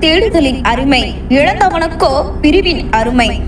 தேடுதலின் அருமை இழந்தவனுக்கோ பிரிவின் அருமை.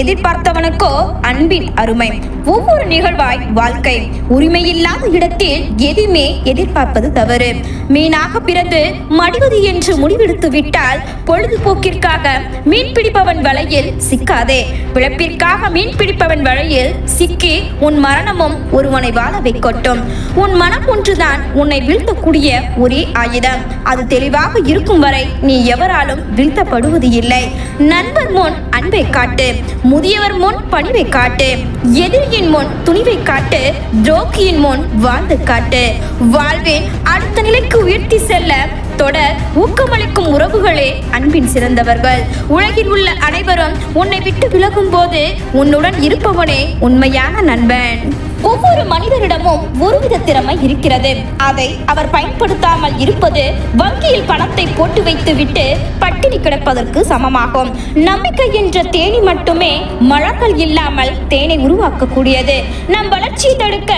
எதிர்பார்த்தவனுக்கோ அன்பின் அருமை. ஒவ்வொரு நிகழ்வாய் வாழ்க்கை உரிமையில்லாத இடத்தில் எதுவுமே எதிர்பார்ப்பது தவறு. மீனாக பிறந்து மடிவது என்று முடிவெடுத்து விட்டால் பொழுதுபோக்கிற்காக மீன் பிடிப்பவன் வலையில் சிக்காதே. பிழப்பிற்காக மீன் பிடிப்பவன் வலையில் சிக்கி உன் மரணமும் ஒருவனை வாழ வைக்கட்டும். உன் மனம் ஒன்றுதான் உன்னை வீழ்த்தக்கூடிய ஒரே ஆயுதம். அது தெளிவாக இருக்கும் வரை நீ எவராலும் வீழ்த்தப்படுவது இல்லை. நண்பர் முன் அன்பை காட்டு. முதியவர் முன் பணிவை காட்டு எதிரியின் முன் துணிவை காட்டு துரோகியின் முன் வாழ்ந்து காட்டு. வாழ்வின் அடுத்த நிலைக்கு உயர்த்தி செல்ல தொடர் ஊக்கமளிக்கும் உறவுகளே அன்பின் சிறந்தவர்கள். உலகில் உள்ள அனைவரும் உன்னை விட்டு விலகும் போது உன்னுடன் இருப்பவனே உண்மையான நண்பன். ஒவ்வொரு மனிதரிடமும் ஒருவித திறமை இருக்கிறது. அதை அவர் பயன்படுத்தாமல் இருப்பது வங்கியில் பணத்தை போட்டு வைத்துவிட்டு பட்டினி கிடப்பதற்கு சமமாகும். நம்பிக்கை என்ற தேனி மட்டுமே மழக்கள் இல்லாமல் தேனை உருவாக்கக்கூடியது. நம் வளர்ச்சியை தடுக்க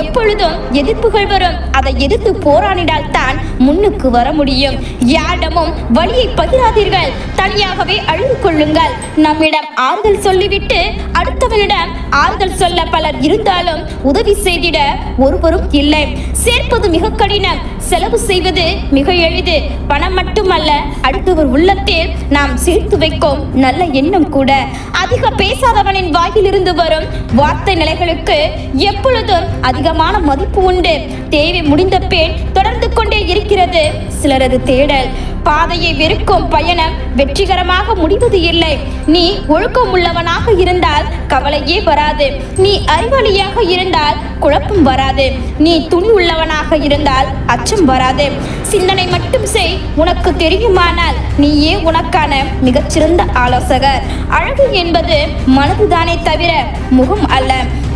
எப்பொழுதும் எதிர்ப்புகள் வரும். அதை எதிர்த்து போராடினால் தான் முன்னுக்கு வர முடியும். யாரிடமும் வழியை பகிராதீர்கள். தனியாகவே அழுது கொள்ளுங்கள். நம்மிடம் ஆறுதல் சொல்லிவிட்டு அடுத்தவனிடம் ஆறுதல் சொல்ல பலர் இருந்தாலும் உதவி செய்திட ஒருவரும் இல்லை. சேர்ப்பது மிக கடினம். செலவு செய்வது மிக எளிது. பணம் மட்டுமல்ல அடுத்தவர் உள்ளத்தில் நாம் சேர்த்து வைக்கும் நல்ல எண்ணம் கூட. அதிக பேசாதவனின் வாயிலிருந்து வரும் வார்த்தை நிலைகளுக்கு எப்பொழுதும் அதிகமான மதிப்பு உண்டு. தேவை முடிந்த பின் தொடர்ந்து கொண்டே இருக்கிறது. சிலரது தேடல் பாதையை வெறுக்கும் பயணம் வெற்றிகரமாக முடிவது இல்லை. நீ ஒழுக்கம் உள்ளவனாக இருந்தால் கவலையே வராது. நீ அறிவாளியாக இருந்தால் குழப்பம் வராது. நீ துணி உள்ளவனாக இருந்தால் அச்சம் வராது. சிந்தனை மட்டும் செய் உனக்கு தெரியுமானால் நீயே உனக்கான மிகச்சிறந்த ஆலோசகர். அழகு என்பது மனதுதானே தவிர முகம் அல்ல.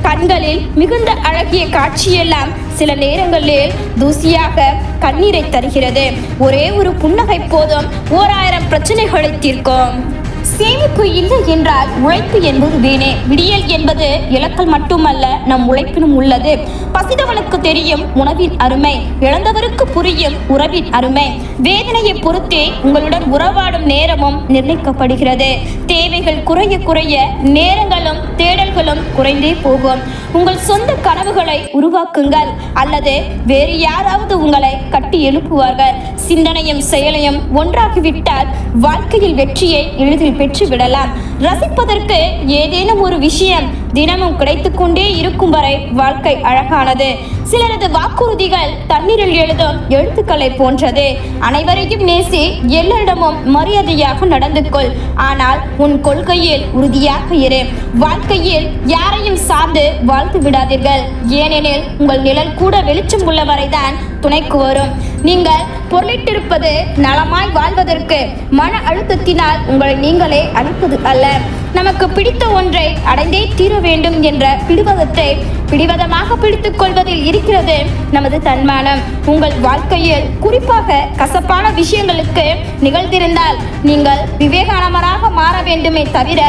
கண்களில் மிகுந்த அழகிய காட்சியெல்லாம் சில நேரங்களில் தூசியாக கண்ணீரை தருகிறது. ஒரே ஒரு புன்னகை போதும் ஓராயிரம் பிரச்சனைகளை தீர்க்கும். சேமிப்பு இல்லை என்றால் உழைப்பு என்பது வீணே விடியல் என்பது இலக்கல் மட்டுமல்ல நம் உழைப்பினும் உள்ளது. பசிதவனுக்கு தெரியும் உணவின் அருமை இழந்தவருக்கு புரியும் உறவின் அருமை. வேதனையை பொறுத்தே உங்களுடன் உறவாடும் நேரமும் நிர்ணயிக்கப்படுகிறது. தேவைகள் குறைய குறைய நேரங்களும் தேடல்களும் குறைந்தே போகும். உங்கள் சொந்த கனவுகளை உருவாக்குங்கள் அல்லது வேறு யாராவது உங்களை கட்டி எழுப்புவார்கள். சிந்தனையும் செயலையும் ஒன்றாகிவிட்டால் வாழ்க்கையில் வெற்றியை எளிதில் பெற்று விடலாம் ரசிப்பதற்கு ஏதேனும் ஒரு விஷயம் தினமும் கிடைத்துக்கொண்டே இருக்கும் வரை வாழ்க்கை அழகானது. சிலரது வாக்குறுதிகள் தண்ணீரில் எழுதும் எழுத்துக்களை போன்றது. அனைவரையும் நேசி எல்லோரிடமும் மரியாதையாக நடந்து கொள். ஆனால் உன் கொள்கையில் உறுதியாக இரு. வாழ்க்கையில் யாரையும் சார்ந்து வாழ்த்து விடாதீர்கள். ஏனெனில் உங்கள் நிழல் கூட வெளிச்சம் உள்ளவரைதான் துணைக்கு வரும். நீங்கள் பொருளிட்டிருப்பது நலமாய் வாழ்வதற்கு மன அழுத்தத்தினால் உங்களை நீங்களே அழிப்பது அல்ல. நமக்கு பிடித்த ஒன்றை அடைந்தே தீர வேண்டும் என்ற பிடிவாதத்தை பிடிவாதமாக பிடித்துக் கொள்வதில் இருக்கிறது நமது தன்மானம். உங்கள் வாழ்க்கையில் குறிப்பாக கசப்பான விஷயங்களுக்கு நிகழ்ந்திருந்தால் நீங்கள் விவேகானமராக மாற வேண்டுமே தவிர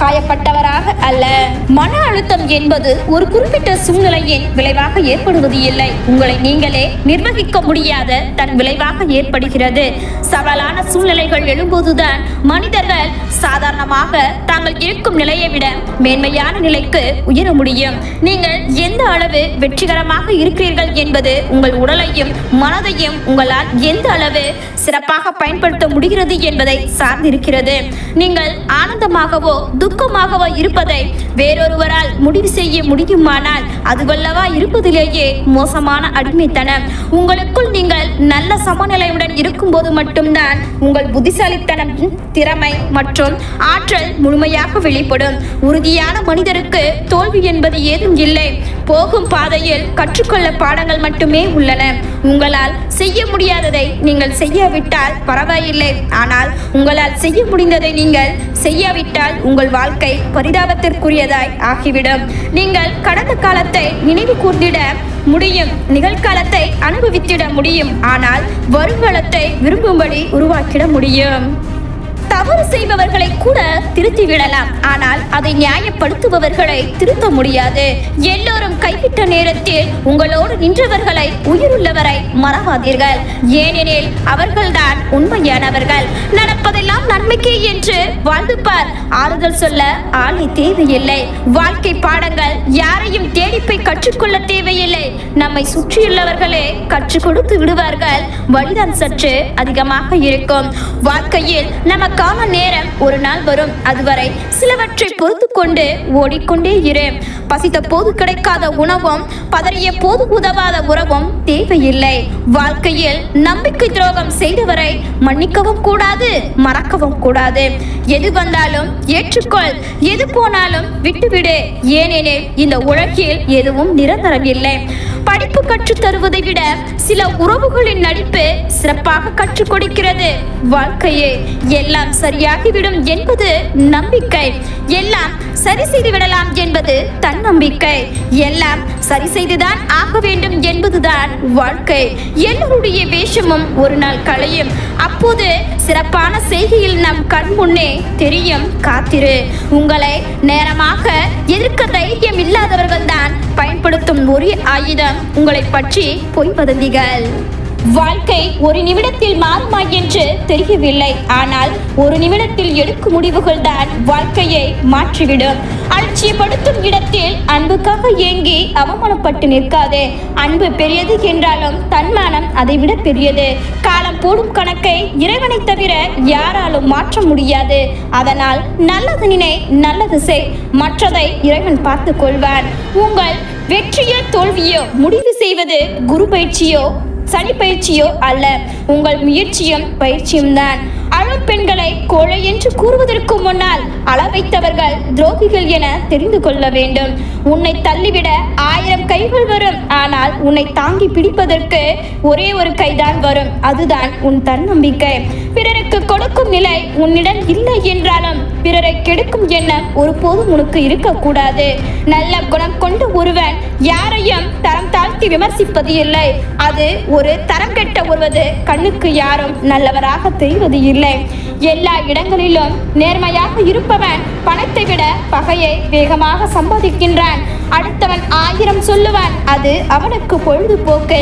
காயப்பட்டவராக அல்ல. மன அழுத்தம் என்பது ஒரு குறிப்பிட்ட சூழ்நிலையின் விளைவாக ஏற்படுவது இல்லை. உங்களை நீங்களே நிர்வகிக்க முடியாத தன் விளைவாக ஏற்படுகிறது. சவாலான சூழ்நிலைகள் எழும்போதுதான் மனிதர்கள் சாதாரணமாக தாங்கள் இருக்கும் நிலையை விட மேன்மையான நிலைக்கு உயர முடியும். நீங்கள் எந்த அளவு வெற்றிகரமாக இருக்கிறீர்கள் என்பது உங்கள் உடலையும் மனதையும் உங்களால் எந்த அளவு சிறப்பாக பயன்படுத்த முடிகிறது என்பதை சார்ந்திருக்கிறது. நீங்கள் ஆனந்தமாகவோ துக்கமாகவா இருப்பதை வேறொருவரால் முடிவு செய்ய முடியுமானால் அதுவல்லவா இருப்பதிலேயே மோசமான அடிமைத்தனம். உங்களுக்குள் நீங்கள் நல்ல சமநிலையுடன் இருக்கும்போது மட்டும்தான் உங்கள் புத்திசாலித்தனம் திறமை மற்றும் ஆற்றல் முழுமையாக வெளிப்படும். உறுதியான மனிதருக்கு தோல்வி என்பது ஏதும் இல்லை. போகும் பாதையில் கற்றுக்கொள்ள பாடங்கள் மட்டுமே உள்ளன. உங்களால் செய்ய முடியாததை நீங்கள் செய்யாவிட்டால் பரவாயில்லை. ஆனால் உங்களால் செய்ய முடிந்ததை நீங்கள் செய்யாவிட்டால் உங்கள் வாழ்க்கை பரிதாபத்திற்குரியதாய் ஆகிவிடும். நீங்கள் கடந்த காலத்தை நினைவு கூர்ந்திட முடியும். நிகழ்காலத்தை அனுபவித்திட முடியும். ஆனால் வருங்காலத்தை விரும்பும்படி உருவாக்கிட முடியும். தவறு செய்பவர்களை கூட திருத்தி விடலாம் ஆனால் அதை நியாயப்படுத்துபவர்களை திருத்த முடியாது. எல்லோரும் கைவிட்ட நேரத்தில் உங்களோடு நின்றவர்களை உயிருள்ளவரை மறவாதீர்கள். ஏனெனில் அவர்கள்தான் உண்மையானவர்கள். நடப்பதெல்லாம் நன்மைக்கே என்று வாழ்ந்துப்பார். ஆறுதல் சொல்ல ஆளை தேவையில்லை. வாழ்க்கை பாடங்கள் யாரையும் தேடிப்பை கற்றுக்கொள்ள தேவையில்லை. நம்மை சுற்றியுள்ளவர்களே கற்றுக் கொடுத்து விடுவார்கள். வழிதான் சற்று அதிகமாக இருக்கும். வாழ்க்கையில் நமக்கான நேரம் ஒரு நாள் வரும். அதுவரை சிலவற்றை பொறுத்து கொண்டு ஓடிக்கொண்டே இரு. பசித்த போது கிடைக்காத உணவும் பதறிய போது உதவாத உறவும் தேவையில்லை. வாழ்க்கையில் நம்பிக்கை துரோகம் செய்தவரை மன்னிக்கவும் கூடாது மறக்கவும் கூடாது. எது வந்தாலும் ஏற்றுக்கொள். எது போனாலும் விட்டுவிடு. ஏனெனில் இந்த உலகில் எதுவும் நிரந்தர நிரந்தரம் இல்லை படிப்பு கற்றுத் தருவதை விட சில உறவுகளின் நடிப்பு சிறப்பாக கற்றுக் கொடுக்கிறது. வாழ்க்கையே எல்லாம் சரியாகிவிடும் என்பது நம்பிக்கை. எல்லாம் சரி செய்து விடலாம் என்பது தன்னம்பிக்கை. எல்லாம் சரி செய்துதான் ஆக வேண்டும் என்பதுதான் வாழ்க்கை. எல்லோருடைய வேஷமும் ஒரு நாள் களையும். அப்போது சிறப்பான செய்கையில் நம் கண் முன்னே தெரியும் காத்திரு. உங்களை நேரமாக எதிர்க்க தைரியம் இல்லாதவர்கள் தான் பயன்படுத்தும் ஒரே ஆயுதம். உங்களை பற்றி பொய் வதந்திகள். வாழ்க்கை ஒரு நிமிடத்தில் மாறுமா என்று தெரியவில்லை. ஆனால் ஒரு நிமிடத்தில் எடுக்கும் முடிவுகள் தான் வாழ்க்கையை மாற்றிவிடும். அலட்சியப்படுத்தும் இடத்தில் அன்புக்காக ஏங்கி அவமானப்பட்டு நிற்காதே. அன்பு பெரியது என்றாலும் தன்மானம் அதைவிட பெரியது. காலம் போடும் கணக்கை இறைவனை தவிர யாராலும் மாற்ற முடியாது. அதனால் நல்லது நினை நல்லது செய். மற்றதை இறைவன் பார்த்து கொள்வான். உங்கள் வெற்றியோ தோல்வியோ முடிவு செய்வது குரு பயிற்சியோ சனி பயிற்சியோ அல்ல. உங்கள் முயற்சியும் பயிற்சியும் தான். அழும் பெண்களை கோழை என்று கூறுவதற்கு முன்னால் அளவைத்தவர்கள் துரோகிகள் என தெரிந்து கொள்ள வேண்டும். உன்னை தள்ளிவிட ஆயிரம் கைகள் வரும். ஆனால் உன்னை தாங்கி பிடிப்பதற்கு ஒரே ஒரு கைதான் வரும். அதுதான் உன் தன்னம்பிக்கை. பிறருக்கு கொடுக்கும் நிலை உன்னிடம் இல்லை என்றாலும் பிறரை கெடுக்கும் எண்ணம் ஒருபோதும் உனக்கு இருக்கக்கூடாது. நல்ல குணம் கொண்டு ஒருவன் யாரையும் தரம் தாழ்த்தி விமர்சிப்பது இல்லை. அது ஒரு தரம் கெட்ட ஒருவது கண்ணுக்கு யாரும் நல்லவராக தெரிவது இல்லை. எல்லா இடங்களிலும் நேர்மையாக இருப்பவன் பணத்தை விட பகையை வேகமாக சம்பாதிக்கின்றான். அடுத்தவன் ஆயிரம் சொல்லுவான் அது அவனுக்கு பொழுதுபோக்கு.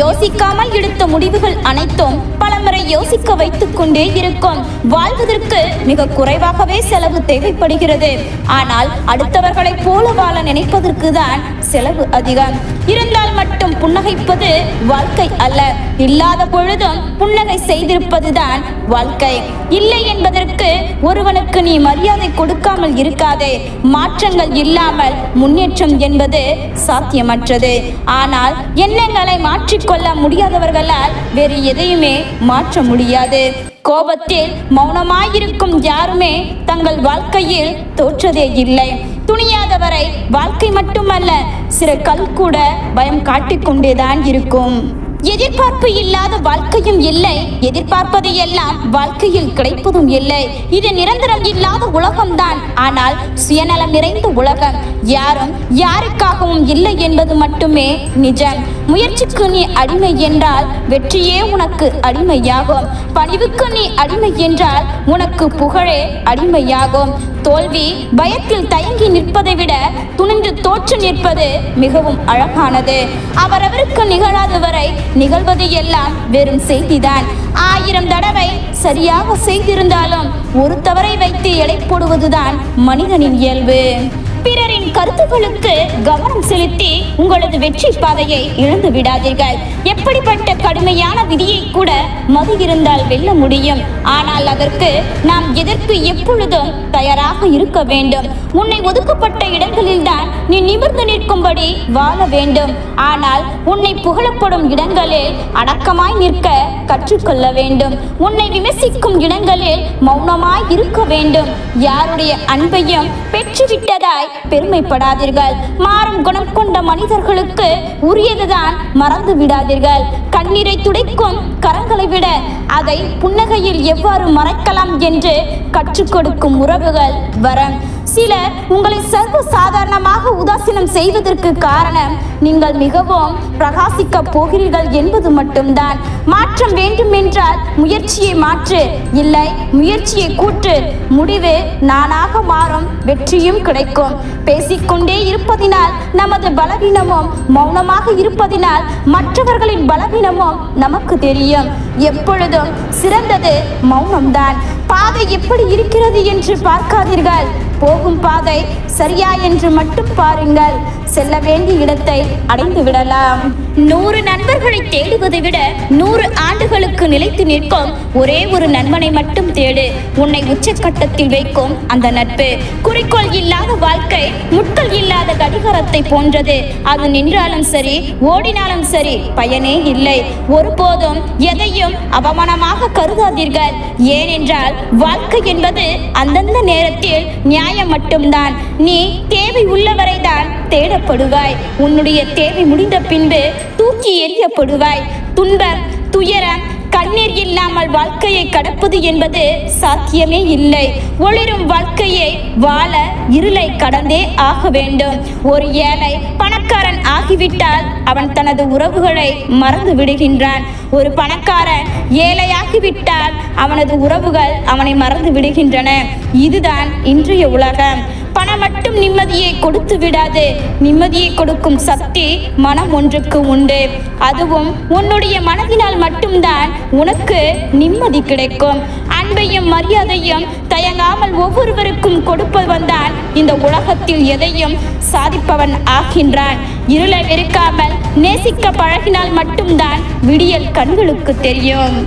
யோசிக்காமல் எடுத்த முடிவுகள் அனைத்தும் பலமுறை யோசிக்க வைத்துக் கொண்டே இருக்கும். வாழ்வதற்கு மிக குறைவாகவே செலவு தேவைப்படுகிறது. ஆனால் அடுத்தவர்களை போல வாழ நினைப்பதற்கு தான் செலவு அதிகம். இருந்தால் மட்டும் புன்னகைப்பது வாழ்க்கை அல்ல. இல்லாத பொழுதும் புன்னகை செய்திருப்பதுதான் வாழ்க்கை. இல்லை என்பதற்கு ஒருவனுக்கு நீ மரியாதை கொடுக்காமல் இருக்காதே. மாற்றங்கள் இல்லாமல் முன்னேற்றம் என்பது சாத்தியமற்றது. ஆனால் எண்ணங்களை மாற்றிக்கொள்ள முடியாதவர்களால் வேறு எதையுமே மாற்ற முடியாது. கோபத்தில் மௌனமாயிருக்கும் யாருமே தங்கள் வாழ்க்கையில் தோற்றதே இல்லை. துணியாதவரை வாழ்க்கை மட்டுமல்ல சிறு கல் கூட பயம் காட்டிக்கொண்டேதான் இருக்கும். எதிர்பார்ப்பு இல்லாத வாழ்க்கையும் இல்லை. எதிர்பார்ப்பது எல்லாம் வாழ்க்கையில் கிடைப்பதும் இல்லை. இது நிரந்தரம் இல்லாத உலகம்தான். ஆனால் சுயநலம் நிறைந்த உலகம். யாரும் யாருக்காகவும் இல்லை என்பது மட்டுமே நிஜம். முயற்சிக்கு நீ அடிமை என்றால் வெற்றியே உனக்கு அடிமையாகும். பணிவுக்கு நீ அடிமை என்றால் உனக்கு புகழே அடிமையாகும். தோல்வி பயத்தில் தயங்கி நிற்பதை விட துணிந்து தோற்று நிற்பது மிகவும் அழகானது. அவரவருக்கு நிகழாத வரை நிகழ்வது எல்லாம் வெறும் செய்திதான். ஆயிரம் தடவை சரியாக செய்திருந்தாலும் ஒரு தவறை வைத்து எடை போடுவதுதான் மனிதனின் இயல்பு. பிறரின் கருத்துக்களுக்கு கவனம் செலுத்தி உங்களது வெற்றி பாதையை இழந்து விடாதீர்கள். எப்படிப்பட்ட கடுமையான விதியை கூட மது இருந்தால் வெல்ல முடியும். ஆனால் அதற்கு நாம் எதற்கு எப்பொழுதும் தயாராக இருக்க வேண்டும்? உன்னை ஒதுக்கப்பட்ட இடங்களில்தான் நீ நிமிர்ந்து நிற்கும்படி வாழ வேண்டும். ஆனால் உன்னை புகழப்படும் இடங்களில் அடக்கமாய் நிற்க கற்றுக்கொள்ள வேண்டும். உன்னை விமர்சிக்கும் இடங்களில் மௌனமாய் இருக்க வேண்டும். யாருடைய அன்பையும் பெற்றுவிட்டதாய் பெருமைப்படாதீர்கள். மாறும் குணம் கொண்ட மனிதர்களுக்கு உரியதுதான் மறந்து விடாதீர்கள். கண்ணீரை துடைக்கும் கரங்களை விட அதை புன்னகையில் எவ்வாறு மறைக்கலாம் என்று கற்றுக் கொடுக்கும் உறவுகள் வரம். சிலர் உங்களை சர்வ சாதாரணமாக உதாசீனம் செய்வதற்கு காரணம் நீங்கள் மிகவும் பிரகாசிக்க போகிறீர்கள் என்பது மட்டும்தான். மாற்றம் வேண்டும் என்றால் முயற்சியை மாற்று இல்லை முயற்சியை கூற்று. முடிவு நானாக மாறும் வெற்றியும் கிடைக்கும். பேசிக்கொண்டே இருப்பதினால் நமது பலவீனமும் மௌனமாக இருப்பதினால் மற்றவர்களின் பலவீனமும் நமக்கு தெரியும். எப்பொழுதும் சிறந்தது மௌனம்தான். பாதை எப்படி இருக்கிறது என்று பார்க்காதீர்கள். போகும் பாதை சரியா என்று மட்டும் பாருங்கள். செல்ல வேண்டிய இடத்தை அடைந்து விடலாம். நூறு நண்பர்களை தேடுவதை விட நூறு ஆண்டுகளுக்கு நிலைத்து நிற்கும் ஒரே ஒரு நண்பனை மட்டும் தேடு. உன்னை உச்சக்கட்டத்தில் வைக்கும் அந்த நட்பு. குறிக்கோள் இல்லாத வாழ்க்கை முட்கள் இல்லாத கடிகாரத்தை போன்றது. அது நின்றாலும் சரி ஓடினாலும் சரி பயனே இல்லை. ஒருபோதும் எதையும் அவமானமாக கருதாதீர்கள். ஏனென்றால் வாழ்க்கை என்பது அந்தந்த நேரத்தில் நியாயம் மட்டும்தான். நீ தேவை உள்ளவரைதான் தேடப்படுவாய். உன்னுடைய தேவை முடிந்த பின்பு தூக்கி எறியப்படுவாய். துன்பம் துயரம் கண்ணீர் இல்லாமல் வாழ்க்கையை கடப்பது என்பது சாத்தியமே இல்லை. ஒளிரும் வாழ்க்கையை வாழ இருளை கடந்தே ஆக வேண்டும். ஒரு ஏழை பணக்காரன் ஆகிவிட்டால் அவன் தனது உறவுகளை மறந்து விடுகின்றான். ஒரு பணக்காரன் ஏழையாகிவிட்டால் அவனது உறவுகள் அவனை மறந்து விடுகின்றன. இதுதான் இன்றைய உலகம். பணம் மட்டும் நிம்மதியை கொடுத்து விடாது. நிம்மதியை கொடுக்கும் சக்தி மனம் ஒன்றுக்கு உண்டு. அதுவும் உன்னுடைய மனதினால் மட்டும்தான் உனக்கு நிம்மதி கிடைக்கும். அன்பையும் மரியாதையும் தயங்காமல் ஒவ்வொருவருக்கும் கொடுப்பவன் தான் இந்த உலகத்தில் எதையும் சாதிப்பவன் ஆகின்றான். இருளை வெறுக்காமல் நேசிக்க பழகினால் மட்டும்தான் விடியல் கண்களுக்கு தெரியும்.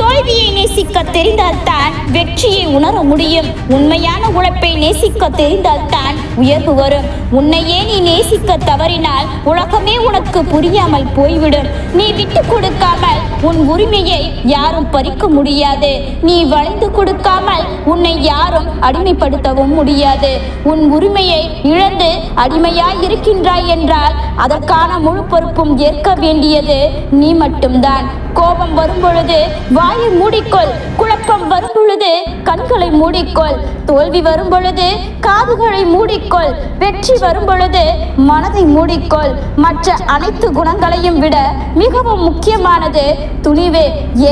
தோல்வியை நேசிக்க தெரிந்தால்தான் வெற்றியை உணர முடியும். உண்மையான உழைப்பை நேசிக்க தெரிந்தால்தான் உயர்வு வரும். உன்னையே நீ நேசிக்க தவறினால் உலகமே உனக்கு புரியாமல் போய்விடும். நீ விட்டு கொடுக்காமல் உன் உரிமையை யாரும் பறிக்க முடியாது. நீ வளைந்து கொடுக்காமல் உன்னை யாரும் அடிமைப்படுத்தவும் முடியாது. உன் உரிமையை இழந்து அடிமையாய் இருக்கின்றாய் என்றால் அதற்கான முழு பொறுப்பும் ஏற்க வேண்டியது நீ மட்டும்தான். கோபம் வரும்பொழுது வாயை மூடிக்கொள். குழப்பம் வரும்பொழுது கண்களை மூடிக்கொள். தோல்வி வரும்பொழுது காதுகளை மூடிக்கொள். வெற்றி வரும்பொழுது மனதை மூடிக்கொள். மற்ற அனைத்து குணங்களையும் விட மிகவும் முக்கியமானது துணிவு.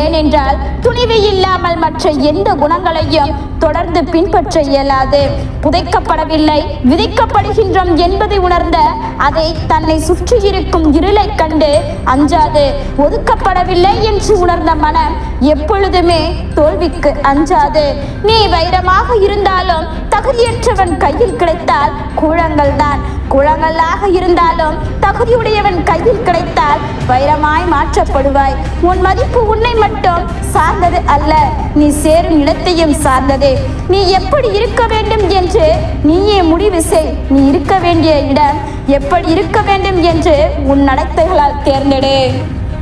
ஏனென்றால் துணிவு இல்லாமல் மற்ற எந்த குணங்களையும் தொடர்ந்து பின்பற்ற இயலாது. புதைக்கப்படவில்லை. விதிக்கப்படுகின்றோம் என்பதை உணர்ந்த அதை தன்னை சுற்றியிருக்கும் இருளை கண்டு அஞ்சாது. ஒதுக்கப்படவில்லை என்று உணர்ந்த மனம் எப்பொழுதுமே தோல்விக்கு அஞ்சாது. நீ வைரமாக இருந்தாலும் தகுதியற்றவன் கையில் கிடைத்தால் கூழங்கள் தான். குழங்களாக இருந்தாலும் தகுதியுடையவன் கையில் கிடைத்தால் வைரமாய் மாற்றப்படுவாய். உன் மதிப்பு உன்னை மட்டும் சார்ந்தது அல்ல நீ சேரும் இடத்தையும் சார்ந்தது. நீ எப்படி இருக்க வேண்டும் என்று நீயே முடிவு செய். நீ இருக்க வேண்டிய இடம் எப்படி இருக்க வேண்டும் என்று உன் நடத்தைகளால் தேர்ந்தெடு.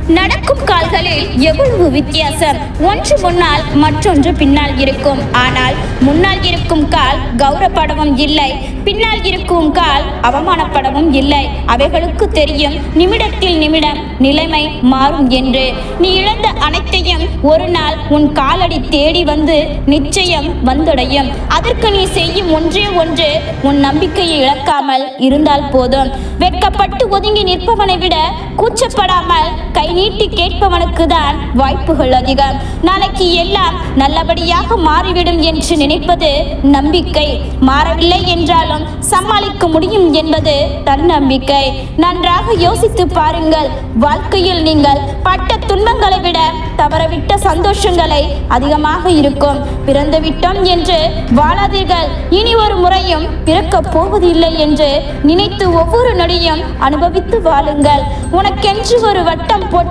நடக்கும் கால்களில் எவ்வளவு வித்தியாசம்? ஒன்று முன்னால் மற்றொன்று பின்னால் இருக்கும். ஆனால் முன்னால் இருக்கும் கால் கௌரவப்படவும் இல்லை பின்னால் இருக்கும் கால் அவமானப்படவும் இல்லை. அவைகளுக்கு தெரியும் நிமிடத்தில் நிமிடம் நிலைமை மாறும் என்று. நீ இழந்த அனைத்தையும் ஒரு நாள் உன் காலடி தேடி வந்து நிச்சயம் வந்தடையும். அதற்கு நீ செய்யும் ஒன்றே ஒன்று உன் நம்பிக்கையை இழக்காமல் இருந்தால் போதும். வெட்கப்பட்டு ஒதுங்கி நிற்பவனை விட கூச்சப்படாமல் கை நீட்டி கேட்பவனுக்கு தான் வாய்ப்புகள் அதிகம். நாளைக்கு எல்லாம் நல்லபடியாக மாறிவிடும் என்று நினைப்பது நம்பிக்கை. மாறவில்லை என்றாலும் சமாளிக்க முடியும் என்பது தன்னம்பிக்கை. நன்றாக யோசித்து பாருங்கள். வாழ்க்கையில் நீங்கள் பட்ட துன்பங்களை விட தவறவிட்ட சந்தோஷங்களை அதிகமாக இருக்கும். பிறந்து விட்டோம் என்று வாழாதீர்கள். இனி ஒரு முறையும் பிறக்கப் போவதில்லை என்று நினைத்து ஒவ்வொரு நொடியும் அனுபவித்து வாழுங்கள். உனக்கென்று ஒரு வட்டம் போட்டு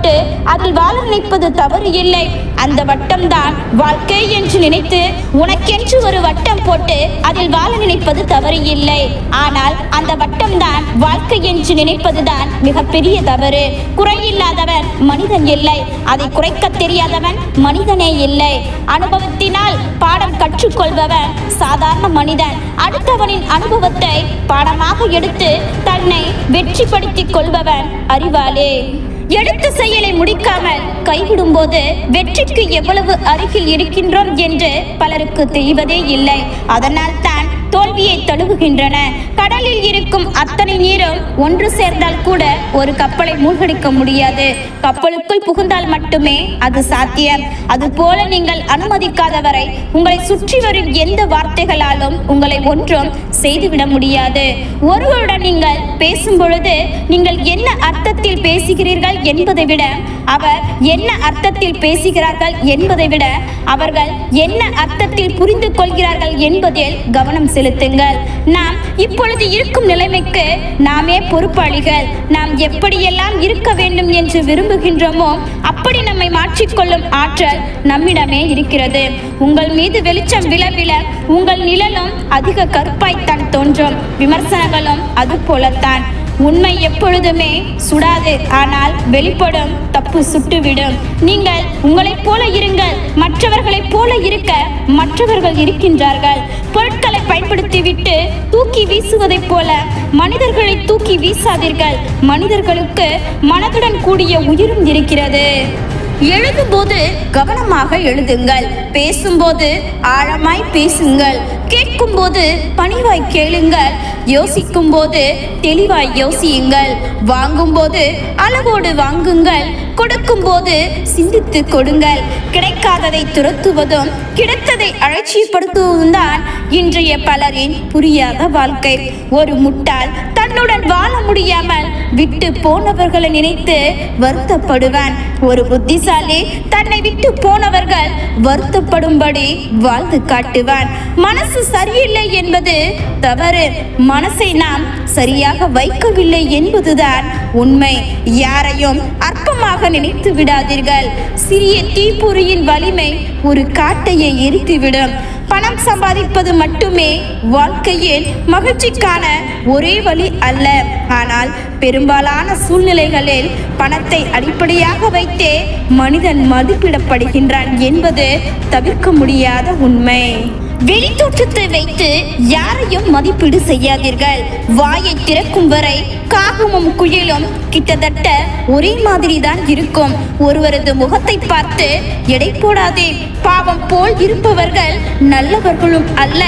அதில் வாழ நினைப்பது தவறு இல்லை. அந்த வட்டம் தான் வாழ்க்கை என்று நினைத்து உனக்கென்று ஒரு வட்டம் போட்டு அதில் வாழ நினைப்பது தவறு இல்லை. ஆனால் அந்த வட்டம் தான் வாழ்க்கை என்று நினைப்பதுதான் மிகப்பெரிய தவறு. குறையில்லாதவன் மனிதன் இல்லை. அதை குறைக்க தெரியாதவன் மனிதனே இல்லை. அனுபவத்தினால் பாடம் கற்றுக்கொள்பவன் சாதாரண மனிதன். அடுத்தவனின் அனுபவத்தை பாடமாக எடுத்து தன்னை வெற்றிப்படுத்திக் கொள்பவன் அறிவாளே. எடுத்த செயலை முடிக்காமல் கைவிடும் போது வெற்றிக்கு எவ்வளவு அருகில் இருக்கின்றோம் என்று பலருக்கு தெரிவதே இல்லை. அதனால் தான் தோல்வியை தழுவுகின்றன. கடலில் இருக்கும் அத்தனை நீரும் ஒன்று சேர்ந்தால் கூட ஒரு கப்பலை மூழ்கடிக்க முடியாது. கப்பலுக்குள் புகுந்தால் மட்டுமே அது சாத்தியம். அதுபோல நீங்கள் அனுமதிக்காதவரை உங்களை சுற்றி வரும் எந்த வார்த்தைகளாலும் உங்களை ஒன்றும் செய்துவிட முடியாது. ஒருவருடன் நீங்கள் பேசும் பொழுது நீங்கள் என்ன அர்த்தத்தில் பேசுகிறீர்கள் என்பதை விட அவர் என்ன அர்த்தத்தில் பேசுகிறார்கள் என்பதை விட அவர்கள் என்ன அர்த்தத்தில் புரிந்து கொள்கிறார்கள் என்பதில் கவனம் செலுத்துங்கள். நாம் இப்பொழுது இருக்கும் நிலைமைக்கு நாமே பொறுப்பாளிகள். நாம் எப்படியெல்லாம் இருக்க வேண்டும் என்று விரும்புகின்றோமோ அப்படி நம்மை மாற்றிக்கொள்ளும் ஆற்றல் நம்மிடமே இருக்கிறது. உங்கள் மீது வெளிச்சம் விழ விழ உங்கள் நிழலும் அதிக கருப்பாய்த்தான் தோன்றும். விமர்சனங்களும் அது போலத்தான் உண்மை எப்பொழுதுமே சுடாது. ஆனால் வெளிப்படும் தப்பு சுட்டுவிடும். நீங்கள் உங்களைப் போல இருங்கள். மற்றவர்களைப் போல இருக்க மற்றவர்கள் இருக்கின்றார்கள். பொருட்களை பயன்படுத்திவிட்டு தூக்கி வீசுவதைப் போல மனிதர்களை தூக்கி வீசாதீர்கள். மனிதர்களுக்கு மனதுடன் கூடிய உயிரும் இருக்கிறது. எழுதும்போது கவனமாக எழுதுங்கள். பேசும்போது ஆழமாய் பேசுங்கள். கேட்கும்போது பணிவாய் கேளுங்கள். யோசிக்கும்போது தெளிவாய் யோசியுங்கள். வாங்கும்போது அளவோடு வாங்குங்கள். கொடுக்கும் போது சிந்தித்து கொடுங்கள். கிடைக்காததை துரத்துவதும் கிடைத்ததை அலட்சியப்படுத்துவதும் தான் இன்றைய பலரின் புரியாத வாழ்க்கை. ஒரு முட்டாள் தன்னுடன் வாழ முடியாமல் விட்டு போனவர்களை நினைத்து வருத்தப்படுவான். ஒரு புத்திசாலி தன்னை விட்டு போனவர்கள் வருத்தப்படும்படி வாழ்ந்து காட்டுவான் மனசு சரியில்லை என்பது தவறு. மனசை நாம் சரியாக வைக்கவில்லை என்பதுதான் உண்மை. யாரையும் அற்பமாக நினைத்து விடாதீர்கள். சிறிய தீப்பொறியின் வலிமை ஒரு காட்டையை எரித்துவிடும். பணம் சம்பாதிப்பது மட்டுமே வாழ்க்கையில் மகிழ்ச்சிக்கான ஒரே வழி அல்ல. ஆனால் பெரும்பாலான சூழ்நிலைகளில் பணத்தை அடிப்படையாக வைத்தே மனிதன் மதிப்பிடப்படுகின்றான் என்பது தவிர்க்க முடியாத உண்மை. வெளித்தோற்றத்தை வைத்து யாரையும் மதிப்பீடு செய்யாதீர்கள். வாயை திறக்கும் வரை காகமும் குயிலும் கிட்டத்தட்ட ஒரே மாதிரி தான் இருக்கும். ஒருவரது முகத்தை பார்த்து எடை போடாதே பாவம் போல் இருப்பவர்கள் நல்லவர்களும் அல்ல.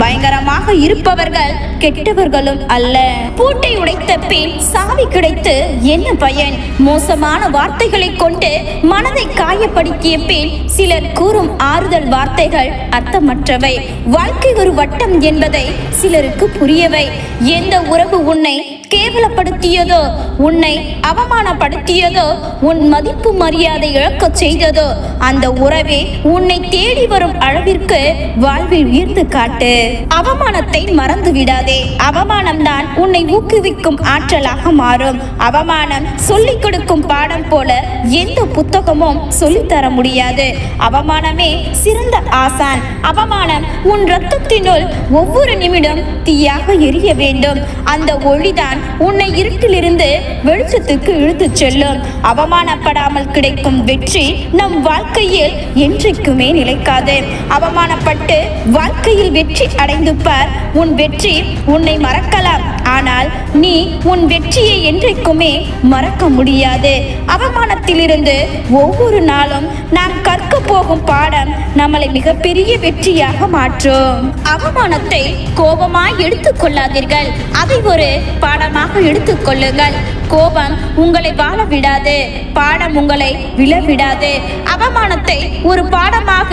பயங்கரமாக இருப்பவர்கள் கெட்டவர்களும் அல்ல. பூட்டை உடைத்த பின் சாவி கிடைத்து என்ன பயன்? மோசமான வார்த்தைகளை கொண்டு மனதை காயப்படுத்திய பின் சிலர் கூறும் ஆறுதல் வார்த்தைகள் அர்த்தமற்றவை. வாழ்க்கை ஒரு வட்டம் என்பதை சிலருக்கு புரியவை. எந்த உறவு உன்னை கேவலப்படுத்தியதோ உன்னை அவமானப்படுத்தியதோ உன் மதிப்பு மரியாதை இழக்கச் செய்ததோ அந்த உறவே உன்னை தேடி வரும் அளவிற்கு வாழ்வில் உயர்ந்து காட்டு. அவமானத்தை மறந்து விடாதே. அவமானம்தான் உன்னை ஊக்குவிக்கும் ஆற்றலாக மாறும். அவமானம் சொல்லிக் கொடுக்கும் பாடம் போல எந்த புத்தகமும் சொல்லித்தர முடியாது. அவமானமே சிறந்த ஆசான். அவமானம் உன் ரத்தத்தினுள் ஒவ்வொரு நிமிடம் தீயாக எரிய வேண்டும். அந்த ஒளிதான் உன்னை இருட்டிலிருந்து வெளிச்சத்துக்கு இழுத்துச் செல்லும். அவமானப்படாமல் கிடைக்கும் வெற்றி நம் வாழ்க்கையில் என்றைக்குமே நிலைக்காது. அவமானப்பட்டு வாழ்க்கையில் வெற்றி அடைந்து பார். உன் வெற்றி உன்னை மறக்கலாம். ஆனால் நீ உன் வெற்றியை என்றைக்குமே மறக்க முடியாது. அவமானத்திலிருந்து ஒவ்வொரு நாளும் நாம் கற்க போகும் பாடம் நம்மளை மிகப்பெரிய வெற்றியாக மாற்றும். அவமானத்தை கோபமாய் எடுத்துக் கொள்ளாதீர்கள். அதை ஒரு பாடம் பாடமாக எடுத்துக் கொள்ளுங்கள். கோபம் உங்களை வாழ விடாது. பாடம் உங்களை விழ விடாது. அவமானத்தை ஒரு பாடமாக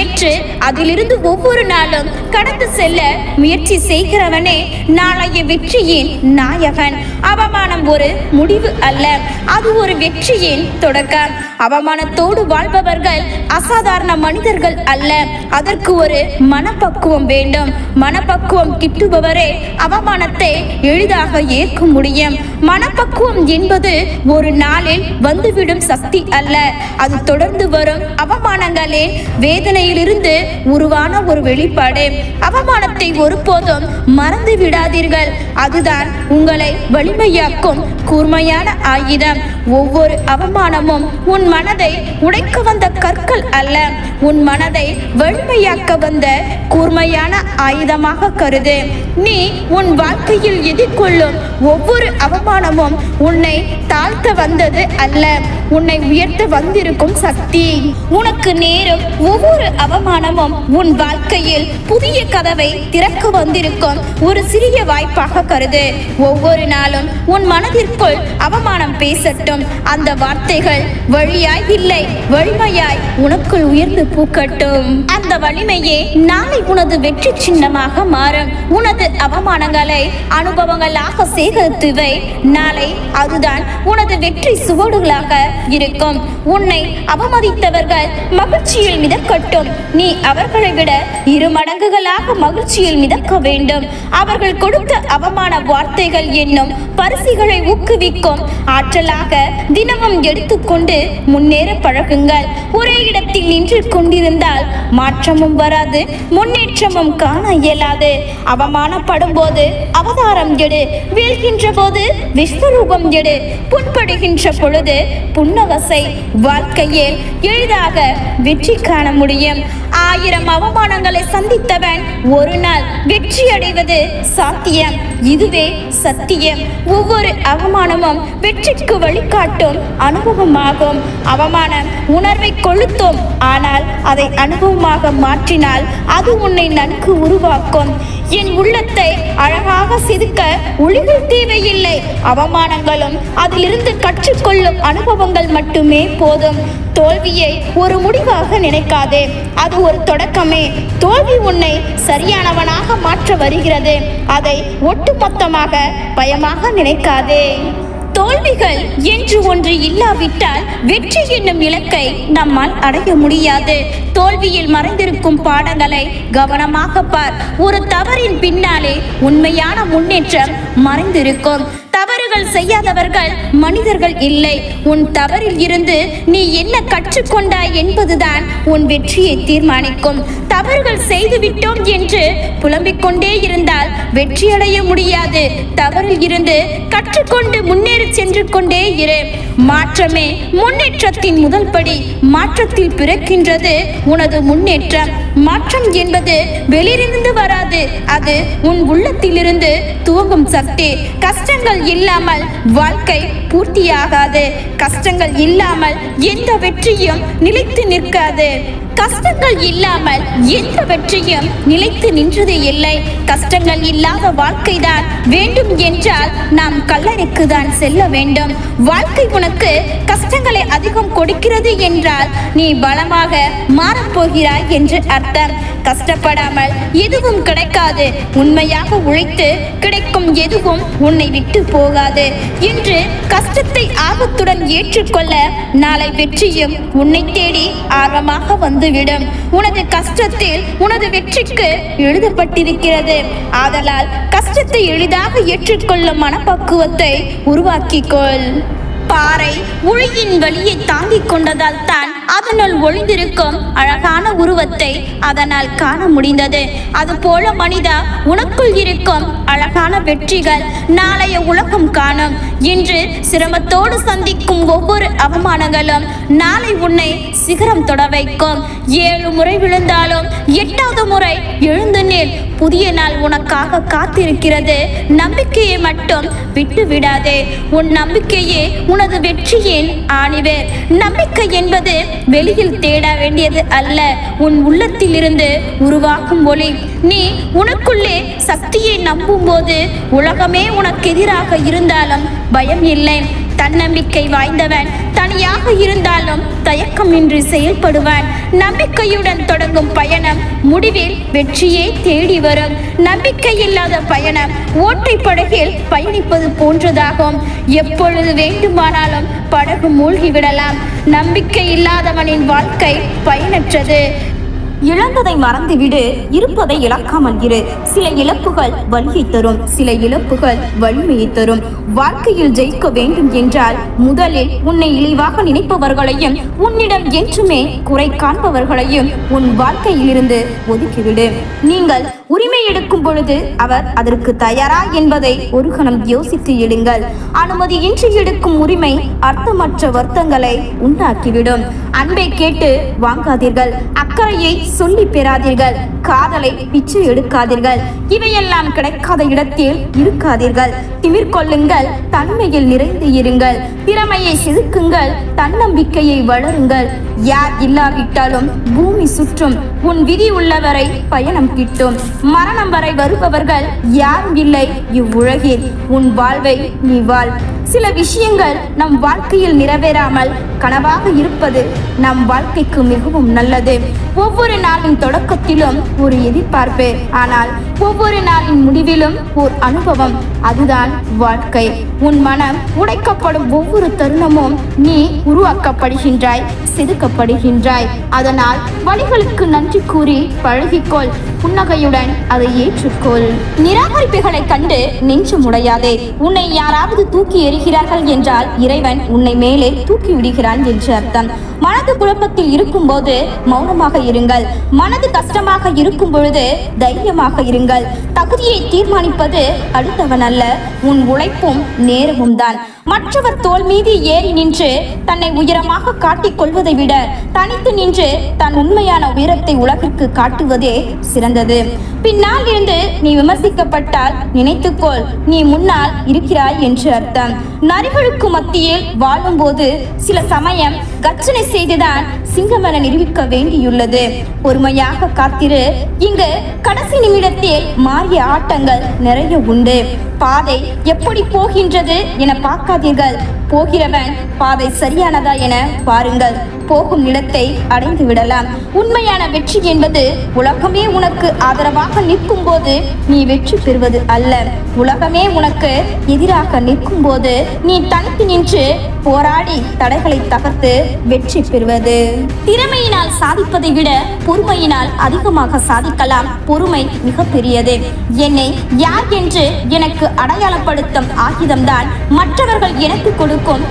ஏற்று அதிலிருந்து ஒவ்வொரு நாளும் கடந்து செல்ல முயற்சி செய்கிறவனே நாளைய வெற்றியின் நாயகன். அவமானம் ஒரு முடிவு அல்ல அது ஒரு வெற்றியின் தொடக்கம். அவமானத்தோடு வாழ்பவர்கள் அசாதாரண மனிதர்கள் அல்ல அதற்கு ஒரு மனப்பக்குவம் வேண்டும். மனப்பக்குவம் கிட்டுபவரே அவமானத்தை எளிதாக ஏற்க முடியும். மனப்பக்குவம் என்பது ஒரு நாளில் வந்துவிடும் சக்தி அல்ல. அது தொடர்ந்து வரும் அவமானங்களின் வேதனையிலிருந்து உருவான ஒரு வெளிப்பாடு. அவமானத்தை ஒருபோதும் மறந்து விடாதீர்கள். அதுதான் உங்களை வலிமையாக்கும் கூர்மையான ஆயுதம். ஒவ்வொரு அவமானமும் உன் மனதை உடைக்க வந்த கற்கள் அல்ல. உன் மனதை வலிமையாக்க வந்த கூர்மையான ஆயுதமாக கருது. நீ உன் வாழ்க்கையில் எதிர்கொள்ளும் வரும் ஒவ்வொரு அவமானமும் உன்னை தாழ்த்த வந்தது அல்ல. உன்னை உயர்த்த வந்திருக்கும் சக்தி. உனக்கு நேரும் ஒவ்வொரு அவமானமும் உன் வாழ்க்கையில் புதிய கதவை திறக்க வந்திருக்கும் ஒரு சிறிய வாய்ப்பாக கருது. ஒவ்வொரு நாளும் உன் மனதிற்குள் அவமானம் பேசட்டும். அந்த வார்த்தைகள் வழியாய் இல்லை வலிமையாய் உனக்குள் உயர்ந்து பூக்கட்டும். அந்த வலிமையே நாளை உனது வெற்றி சின்னமாக மாறும். உனது அவமானங்களை அனுபவங்களாக சேகரித்து வை நாளை அதுதான் உனது வெற்றி சுவடுகளாக இருக்கும். உன்னை அவமதித்தவர்கள் மகிழ்ச்சியில் மிதக்கட்டும். நீ அவர்களை விட இரு மடங்குகளாக மகிழ்ச்சியில் மிதக்க வேண்டும். அவர்கள் கொடுத்த அவமான வார்த்தைகள் என்னும் பரிசுகளை ஊக்குவிக்கும். ஆற்றலாக தினமும் எடுத்துக்கொண்டு முன்னேற பழகுங்கள். ஒரே இடத்தில் நின்று கொண்டிருந்தால் மாற்றமும் வராது முன்னேற்றமும் காண இயலாது. அவமானப்படும் போது அவதாரம் எடு. வீழ்கின்ற போது விஸ்வரூபம் எடு. புண்படுகின்ற பொழுது புன்னகசை வாழ்க்கையில் எளிதாக வெற்றி காண முடியும். ஆயிரம் அவமானங்களை சந்தித்தவன் ஒரு நாள் வெற்றி அடைவது சாத்தியம். இதுவே சத்தியம். ஒவ்வொரு அவமானமும் வெற்றிக்கு வழிகாட்டும் அனுபவமாகும். அவமானம் உணர்வை கொளுத்தும். ஆனால் அதை அனுபவமாக மாற்றினால் அது உன்னை நன்கு உருவாக்கும். என் உள்ளத்தை அழகாக செதுக்க ஒளிகள் தேவையில்லை. அவமானங்களும் அதிலிருந்து கற்றுக்கொள்ளும் அனுபவங்கள் மட்டுமே போதும். தோல்வியை ஒரு முடிவாக நினைக்காதே. அது ஒரு தொடக்கமே. தோல்வி உன்னை சரியானவனாக மாற்ற வருகிறது. அதை ஒட்டுமொத்தமாக பயமாக நினைக்காதே. தோல்விகள் என்று ஒன்று இல்லாவிட்டால் வெற்றி என்னும் இலக்கை நம்மால் அடைய முடியாது. தோல்வியில் மறைந்திருக்கும் பாடங்களை கவனமாக பார். ஒரு தவறின் பின்னாலே உண்மையான முன்னேற்றம் மறைந்திருக்கும். தவறுகள் செய்யாதவர்கள் மனிதர்கள் இல்லை. உன் தவறில் இருந்து நீ என்ன கற்றுக்கொண்டாய் என்பதுதான் உன் வெற்றியை தீர்மானிக்கும். தவறுகள் செய்துவிட்டோம் என்று புலம்பிக் கொண்டே இருந்தால் வெற்றியடைய முடியாது. தவறில் இருந்து கற்றுக்கொண்டு முன்னேறி சென்று கொண்டே இரு. மாற்றமே முன்னேற்றத்தின் முதல் படி மாற்றத்தில் பிறக்கின்றது. உனது முன்னேற்றம் மாற்றம் என்பது வெளியிலிருந்து வராது. அது உன் உள்ளத்திலிருந்து துவங்கும் சக்தி. கஷ்டங்கள் இல்லாமல் வாழ்க்கை பூர்த்தியாகாது. கஷ்டங்கள் இல்லாமல் எந்த வெற்றியும் நிலைத்து நிற்காது. கஷ்டங்கள் இல்லாமல் எந்த வெற்றியும் நிலைத்து நின்றதே இல்லை. கஷ்டங்கள் இல்லாத வாழ்க்கைதான். வேண்டும் என்றால் நாம் கல்லறைக்கு தான் செல்ல வேண்டும். வாழ்க்கை உனக்கு கஷ்டங்களை அதிகம் கொடுக்கிறது என்றால் நீ பலமாக மாறப்போகிறாய் என்று அர்த்தம். கஷ்டப்படாமல் எதுவும் கிடைக்காது. உண்மையாக உழைத்து கிடைக்கும் எதுவும் உன்னை விட்டு போகாது. இன்று கஷ்டத்தை ஆபத்துடன் ஏற்றுக்கொள்ள நாளை வெற்றியும் உன்னை தேடி ஆர்வமாக வந்துவிடும். உனது கஷ்டத்தில் உனது வெற்றிக்கு எழுதப்பட்டிருக்கிறது. ஆதலால் கஷ்டத்தை எளிதாக ஏற்றுக்கொள்ளும் மனப்பக்குவத்தை உருவாக்கிக்கொள். பாறை ஒளியின் வழியை தாங்கிக் கொண்டதால் தான் அதனுள் ஒளிந்திருக்கும் அழகான உருவத்தை அதனால் காண முடிந்தது. அதுபோல மனிதா உனக்குள் இருக்கும் அழகான வெற்றிகள் நாளைய உலகம் காணும். இன்று சிரமத்தோடு சந்திக்கும் ஒவ்வொரு அவமானங்களும் நாளை உன்னை சிகரம் தொட வைக்கும். ஏழு முறை விழுந்தாலும் எட்டாவது முறை எழுந்து நில். புதிய நாள் உனக்காக காத்திருக்கிறது. நம்பிக்கையை மட்டும் விட்டு விடாதே உன் நம்பிக்கையே உனது வெற்றியின் ஆணிவேர் நம்பிக்கை என்பது வெளியில் தேட வேண்டியது அல்ல. உன் உள்ளத்திலிருந்து உருவாகும் ஒளி. நீ உனக்குள்ளே சக்தியை நம்பும் போது உலகமே உனக்கு எதிராக இருந்தாலும் பயம் இல்லை. தன்னம்பிக்கை வாய்ந்தவன். தனியாக இருந்தாலும் தயக்கமின்றி செயல்படுவான். நம்பிக்கையுடன் தொடங்கும் பயணம் முடிவில் வெற்றியே தேடி வரும். நம்பிக்கை இல்லாத பயணம் ஓட்டை படகில் பயணிப்பது போன்றதாகும். எப்பொழுது வேண்டுமானாலும் படகு மூழ்கிவிடலாம். நம்பிக்கை இல்லாதவனின் வாழ்க்கை பயனற்றது. இழந்ததை மறந்துவிடு இருப்பதை இழக்காமல் இரு. சில இழப்புகள் வலியை தரும் சில இழப்புகள் வலிமையை தரும். வாழ்க்கையில் ஜெயிக்க வேண்டும் என்றால் முதலில் உன்னை இழிவாக நினைப்பவர்களையும் உன்னிடம் என்றுமே குறை காண்பவர்களையும் உன் வாழ்க்கையிலிருந்து ஒதுக்கிவிடு. நீங்கள் உரிமை எடுக்கும் பொழுது அவர் அதற்கு தயாரா என்பதை ஒரு கணம் யோசித்து எடுங்கள் அனுமதியின்றி எடுக்கும் உரிமை அர்த்தமற்ற வருத்தங்களை உண்டாக்கிவிடும். அன்பை கேட்டு வாங்காதீர்கள். அக்கறையை சொல்லி பெறாதீர்கள். காதலை பிச்சு எடுக்காதீர்கள். இவையெல்லாம் கிடைக்காத இடத்தில் இருக்காதீர்கள். திமிர் கொள்ளுங்கள். தன்மையில் நிறைந்து இருங்கள். திறமையை செதுக்குங்கள். தன்னம்பிக்கையை வளருங்கள். யார் இல்லாவிட்டாலும் பூமி சுற்றும். உன் விதி உள்ளவரை பயணம் கிட்டும். மரணம் வரை வருபவர்கள் யாரும் இல்லை. இவ்வுலகில் உன் வாழ்வை நீ வாழ். சில விஷயங்கள் நம் வாழ்க்கையில் நிறைவேறாமல் கனவாக இருப்பது நம் வாழ்க்கைக்கு மிகவும் நல்லது. ஒவ்வொரு நாளின் முற்றிலும் ஒரு எதிர்பார்ப்பு. ஆனால் ஒவ்வொரு நாளின் முடிவிலும் ஓர் அனுபவம். அதுதான் வாழ்க்கை. உன் மனம் உடைக்கப்படும் ஒவ்வொரு தருணமும் நீ உருவாக்கப்படுகின்றாய் செதுக்கப்படுகின்றாய். அதனால் வழிகளுக்கு நன்றி கூறி பழகிக்கொள். புன்னகையுடன் அதை ஏற்றுக்கொள். நிராகரிப்புகளை கண்டு நெஞ்சு முடையாதே உன்னை யாராவது தூக்கி எறிகிறார்கள் என்றால் இறைவன் உன்னை மேலே தூக்கி விடுகிறான் என்று அர்த்தம். மனது குழப்பத்தில் இருக்கும்போது மௌனமாக இருங்கள். மனது கஷ்டமாக இருக்கும் பொழுது தைரியமாக இருங்கள். தகுதியை தீர்மானிப்பது அடுத்தவன் அல்ல உன் உழைப்பும் நேரமும் தான். மற்றவர் தோல் மீது ஏறி நின்று தன்னை உயரமாக காட்டிக் கொள்வதை விட தனித்து நின்று தன் உண்மையான உயரத்தை உலகிற்கு காட்டுவதே சிறந்தது. பின்னால் இருந்து நீ விமர்சிக்கப்பட்டால் நினைத்துக்கொள் நீ முன்னால் இருக்கிறாய் என்று அர்த்தம். நரிகளுக்கு மத்தியில் வாழும்போது சில சமயம் கர்ச்சனை செய்துதான் சிங்கமென நிரூபிக்க வேண்டியுள்ளது. பொறுமையாக காத்திரு. இங்கு கடைசி நிமிடத்தில் மாறிய ஆட்டங்கள் நிறைய உண்டு. பாதை எப்படி போகின்றது என பார்க்காதீர்கள். போகிறவன் பாதை சரியானதா என பாருங்கள். போகும் இடத்தை அடைந்து விடலாம். உண்மையான வெற்றி என்பது உலகமே உனக்கு ஆதரவாக நிற்கும் போது நீ வெற்றி பெறுவது அல்ல. உலகமே உனக்கு எதிராக நிற்கும் போது நீ தனித்து நின்று போராடி தடைகளை தகர்த்து வெற்றி பெறுவது. திறமையினால் சாதிப்பதை விட பொறுமையினால் அதிகமாக சாதிக்கலாம். பொறுமை மிகப்பெரியது என்னை யார் என்று எனக்கு அடையாளப்படுத்தும் ஆயுதம்தான். மற்றவர்கள் எனக்கு கொடுக்கும்